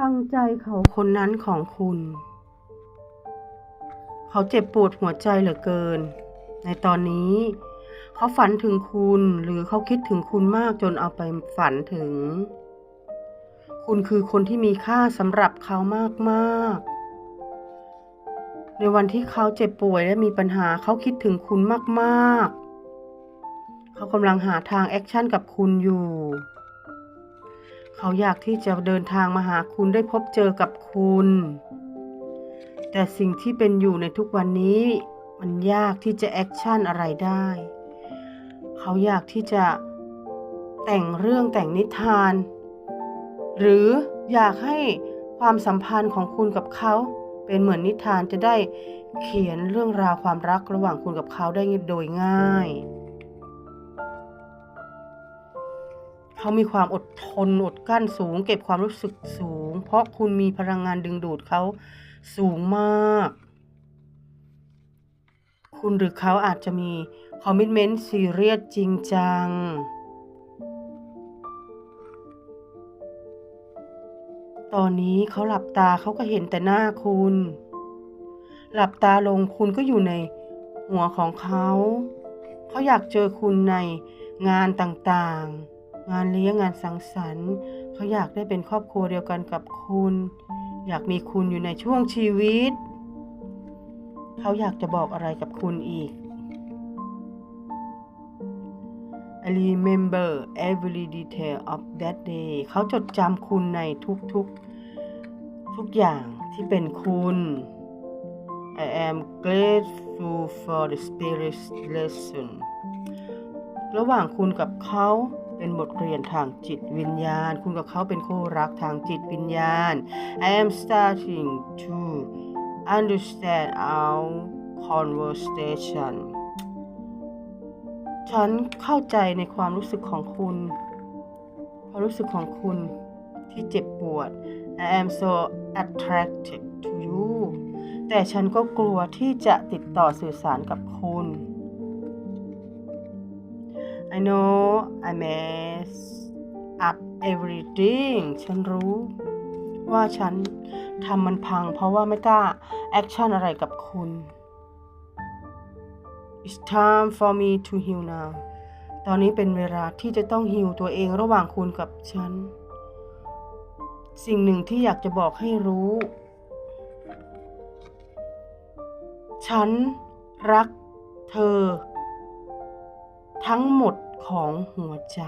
ฟังใจเขาคนนั้นของคุณ เขาเจ็บปวดหัวใจเหลือเกิน ในตอนนี้ เขาฝันถึงคุณหรือเขาคิดถึงคุณมากจนเอาไปฝันถึง คุณคือคนที่มีค่าสำหรับเขามากๆ ในวันที่เขาเจ็บป่วยและมีปัญหาเขาคิดถึงคุณมากๆ เขากำลังหาทางแอคชั่นกับคุณอยู่ เขาอยากที่จะเดินทางมาหาคุณได้พบเจอกับคุณ แต่สิ่งที่เป็นอยู่ในทุกวันนี้ มันยากที่จะแอคชั่นอะไรได้ เขาอยากที่จะแต่งเรื่องแต่งนิทาน หรืออยากให้ความสัมพันธ์ของคุณกับเขา เป็นเหมือนนิทานจะได้เขียนเรื่องราวความรักระหว่างคุณกับเขาได้โดยง่าย เขามีความอดทนอดกั้นสูง เก็บความรู้สึกสูง เพราะคุณมีพลังงานดึงดูดเขาสูงมาก คุณหรือเขาอาจจะมีคอมมิชเมนต์ซีเรียสจริงจัง ตอนนี้เขาหลับตาเขาก็เห็นแต่หน้าคุณ หลับตาลงคุณก็อยู่ในหัวของเขา เขาอยากเจอคุณในงานต่างๆ งานเลี้ยงงานสังสรรค์ เขาอยากได้เป็นครอบครัวเดียวกันกับคุณ อยากมีคุณอยู่ในช่วงชีวิต เขาอยากจะบอกอะไรกับคุณอีก I remember every detail of that day เขาจดจำคุณในทุกๆ ทุกอย่างที่เป็นคุณ I am grateful for the spirit's lesson ระหว่างคุณกับเขา เป็นบทเรียนทางจิตวิญญาณ คุณกับเขาเป็นคู่รักทางจิตวิญญาณ I am starting to understand our conversation ฉันเข้าใจในความรู้สึกของคุณความรู้สึกของคุณที่เจ็บปวด I am so attracted to you แต่ฉันก็กลัวที่จะติดต่อสื่อสารกับคุณ I know I mess up everything ฉันรู้ ว่าฉันทำมันพังเพราะว่าไม่กล้าแอคชั่นอะไรกับคุณ It's time for me to heal now ตอนนี้เป็นเวลาที่จะต้องฮิวตัวเองระหว่างคุณกับฉัน สิ่งหนึ่งที่อยากจะบอกให้รู้ ฉันรักเธอ ทั้งหมดของหัวใจ